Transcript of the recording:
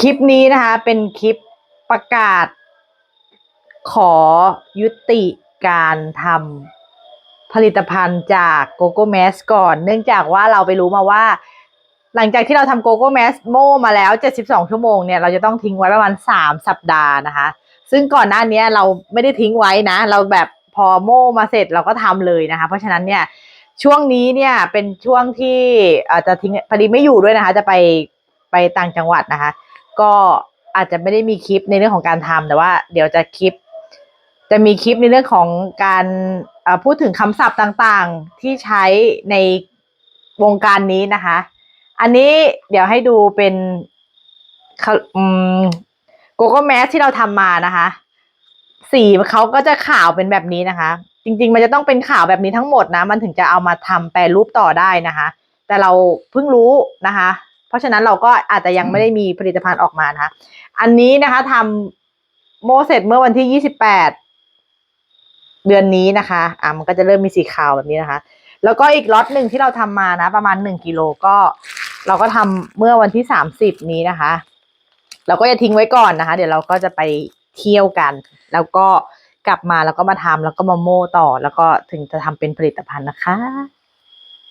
คลิปนี้นะคะ เป็นคลิปประกาศ ขอยุติการทำผลิตภัณฑ์จากโกโก้แมสก่อน เนื่องจากว่าเราไปรู้มาว่า หลังจากที่เราทำโกโก้แมสโมมาแล้ว 72 ชั่วโมงเนี่ย เราจะต้องทิ้งไว้ประมาณ 3 สัปดาห์นะคะ ซึ่งก่อนหน้านี้เราไม่ได้ทิ้งไว้นะ เราแบบพอโมมาเสร็จเราก็ทำเลยนะคะ เพราะฉะนั้นเนี่ยช่วงนี้เนี่ยเป็นช่วงที่อาจจะทิ้งพอดีไม่อยู่ด้วยนะคะ จะไป ไปต่างจังหวัดนะคะ ก็อาจจะไม่ได้มีคลิปในเรื่องของการทำแต่ว่า เดี๋ยวจะคลิป จะมีคลิปในเรื่องของการพูดถึงคำศัพท์ต่างๆที่ใช้ในวงการนี้นะคะ อันนี้เดี๋ยวให้ดูเป็นโกโก้แมสที่เราทำมานะคะ สีเขาก็จะขาวเป็นแบบนี้นะคะ จริง ๆ มันจะต้องเป็นขาวแบบนี้ทั้งหมดนะ มันถึงจะเอามาทำแปรรูปต่อได้นะคะ แต่เราเพิ่งรู้นะคะ ราะฉะนั้นเราก็อาจจะยังไม่ได้มีผลิตภัณฑ์ออกมานะคะ อันนี้นะคะทำโมเสร็จเมื่อวันที่ยี่สิบแปดเดือนนี้นะคะอะมันก็จะเริ่มมีสีขาวแบบนี้นะคะ แล้วก็อีกล็อตหนึ่งที่เราทำมานะ ประมาณหนึ่งกิโลก็ เราก็ทำเมื่อวันที่สามสิบนี้นะคะ เราก็จะทิ้งไว้ก่อนนะคะ เดี๋ยวเราก็จะไปเที่ยวกัน แล้วก็กลับมาแล้วก็มาทำแล้วก็มาโม่ต่อ แล้วก็ถึงจะทำเป็นผลิตภัณฑ์นะคะ